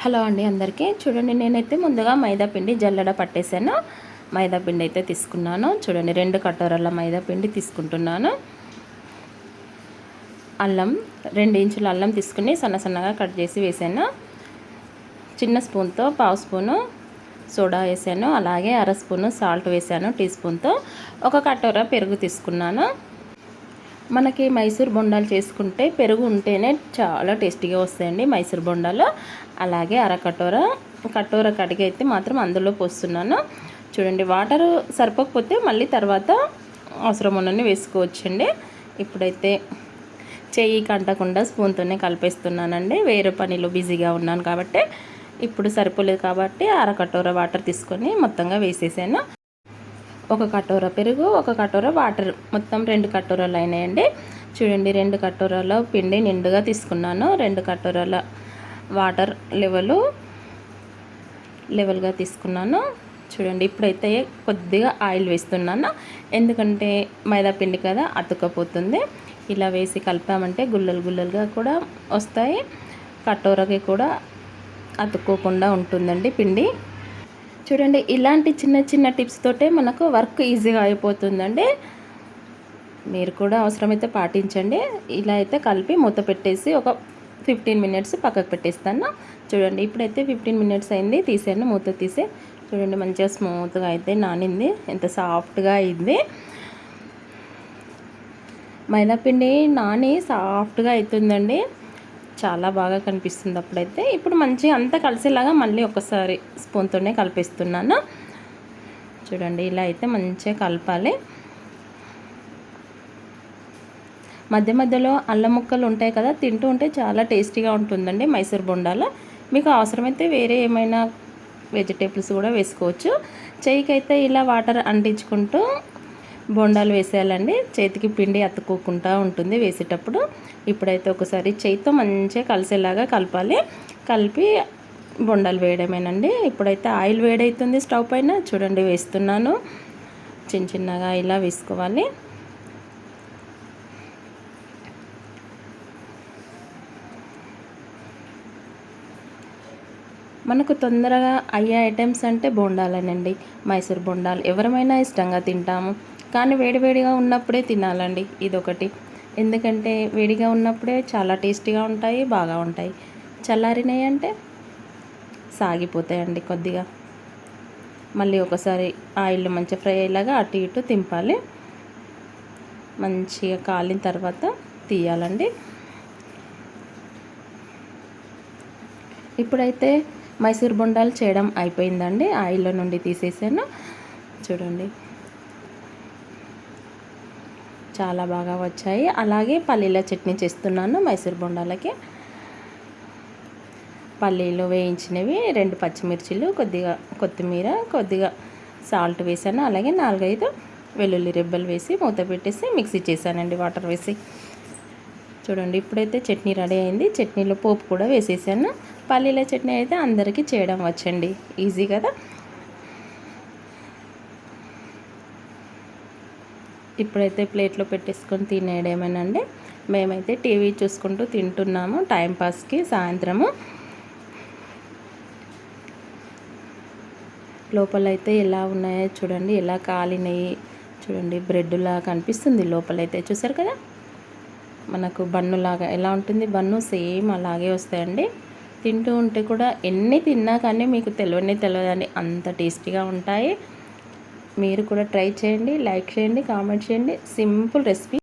Hello అండి అందరికీ. చూడండి నేనైతే ముందుగా మైదాపిండి జల్లడ జల్లెడ పట్టేశాను మైదాపిండి అయితే తీసుకున్నాను. చూడండి రెండు కటోరల మైదాపిండి తీసుకుంటున్నాను. అల్లం రెండు ఇంచుల అల్లం తీసుకుని సన్న సన్నగా కట్ చేసి వేసాను. చిన్న స్పూన్తో పావు స్పూను సోడా వేసాను. అలాగే అర స్పూను సాల్ట్ వేసాను టీ స్పూన్తో. ఒక కటోర పెరుగు తీసుకున్నాను. మనకి మైసూర్ బొండాలు చేసుకుంటే పెరుగు ఉంటేనే చాలా టేస్టీగా వస్తాయండి మైసూర్ బొండాలు. అలాగే అరకటోర కటోర కడిగి అయితే మాత్రం అందులో పోస్తున్నాను. చూడండి వాటర్ సరిపోకపోతే మళ్ళీ తర్వాత అవసరం ఉన్నన్ని వేసుకోవచ్చండి. ఇప్పుడైతే చెయ్యి కంటకుండా స్పూన్తోనే కలిపేస్తున్నానండి. వేరే పనిలో బిజీగా ఉన్నాను కాబట్టి ఇప్పుడు సరిపోలేదు కాబట్టి అరకటోర వాటర్ తీసుకొని మొత్తంగా వేసేసాను. ఒక కటోర పెరుగు ఒక కటోర వాటర్. మొత్తం రెండు కటోరాలు అయినాయండి. చూడండి రెండు కటోరాల పిండి నిండుగా తీసుకున్నాను. రెండు కటోరాల వాటర్ లెవెలు లెవెల్గా తీసుకున్నాను. చూడండి ఇప్పుడైతే కొద్దిగా ఆయిల్ వేస్తున్నాను. ఎందుకంటే మైదా పిండి కదా అతుక్కపోతుంది. ఇలా వేసి కలిపామంటే గుల్లలు గుల్లలుగా కూడా వస్తాయి. కటోరకి కూడా అతుక్కోకుండా ఉంటుందండి పిండి. చూడండి ఇలాంటి చిన్న చిన్న టిప్స్ తోటే మనకు వర్క్ ఈజీగా అయిపోతుందండి. మీరు కూడా అవసరమైతే పాటించండి. ఇలా అయితే కలిపి మూత పెట్టేసి ఒక ఫిఫ్టీన్ మినిట్స్ పక్కకు పెట్టేస్తాను. చూడండి ఇప్పుడైతే ఫిఫ్టీన్ మినిట్స్ అయింది. తీసాను మూత తీసే. చూడండి మంచిగా స్మూత్గా అయితే నానింది. ఎంత సాఫ్ట్గా అయింది. మైదాపిండి నాని సాఫ్ట్గా అవుతుందండి చాలా బాగా కనిపిస్తుంది అప్పుడైతే. ఇప్పుడు మంచిగా అంతా కలిసేలాగా మళ్ళీ ఒకసారి స్పూన్తోనే కలిపిస్తున్నాను. చూడండి ఇలా అయితే మంచిగా కలపాలి. మధ్య మధ్యలో అల్లం ముక్కలు ఉంటాయి కదా తింటూ ఉంటే చాలా టేస్టీగా ఉంటుందండి మైసూర్ బొండాలో. మీకు అవసరమైతే వేరే ఏమైనా వెజిటేబుల్స్ కూడా వేసుకోవచ్చు. చెయ్యికైతే ఇలా వాటర్ అంటించుకుంటూ బొండాలు వేసేయాలండి. చేతికి పిండి అతుక్కోకుండా ఉంటుంది వేసేటప్పుడు. ఇప్పుడైతే ఒకసారి చేతితో మంచిగా కలిసేలాగా కలపాలి. కలిపి బొండాలు వేయడమేనండి. ఇప్పుడైతే ఆయిల్ వేడవుతుంది స్టవ్ పైన. చూడండి వేస్తున్నాను. చిన్న చిన్నగా ఇలా వేసుకోవాలి. మనకు తొందరగా అయ్యే ఐటమ్స్ అంటే బోండాలనండి. మైసూర్ బొండాలు. ఎవరమైనా ఇష్టంగా తింటాము. కానీ వేడివేడిగా ఉన్నప్పుడే తినాలండి ఇదొకటి. ఎందుకంటే వేడిగా ఉన్నప్పుడే చాలా టేస్టీగా ఉంటాయి బాగా ఉంటాయి. చల్లారినాయి అంటే సాగిపోతాయండి కొద్దిగా. మళ్ళీ ఒకసారి ఆయిల్ మంచిగా ఫ్రై అయ్యేలాగా అటు ఇటు తింపాలి. మంచిగా కాలిన తర్వాత తీయాలండి. ఇప్పుడైతే మైసూర్ బొండాలు చేయడం అయిపోయిందండి ఆయిల్లో నుండి తీసేసాను. చూడండి. చాలా బాగా వచ్చాయి. అలాగే పల్లీల చట్నీ చేస్తున్నాను మైసూర్ బొండాలకి. పల్లీలు వేయించినవి రెండు పచ్చిమిర్చిలు కొద్దిగా కొత్తిమీర కొద్దిగా సాల్ట్ వేసాను. అలాగే నాలుగైదు వెల్లుల్లి రెబ్బలు వేసి మూత పెట్టేసి మిక్సీ చేశానండి వాటర్ వేసి. చూడండి ఇప్పుడైతే చట్నీ రెడీ అయింది. చట్నీలో పోపు కూడా వేసేసాను. పల్లీల చట్నీ అయితే అందరికీ చేయడం వచ్చండి. ఈజీ కదా? ఇప్పుడైతే ప్లేట్లో పెట్టేసుకొని తినేయడమేనండి మేమైతే టీవీ చూసుకుంటూ తింటున్నాము టైంపాస్కి సాయంత్రము. లోపలైతే ఎలా ఉన్నాయో చూడండి ఎలా కాలినాయి చూడండి బ్రెడ్లా కనిపిస్తుంది లోపలైతే. చూసారు కదా? మనకు బన్నులాగా ఎలా ఉంటుంది? బన్ను సేమ్ అలాగే వస్తాయండి. తింటూ ఉంటే కూడా ఎన్ని తిన్నా కానీ మీకు తెలియని తెలియదండి. అంత టేస్టీగా ఉంటాయి. మీరు కూడా ట్రై చేయండి లైక్ చేయండి కామెంట్ చేయండి. Simple recipe.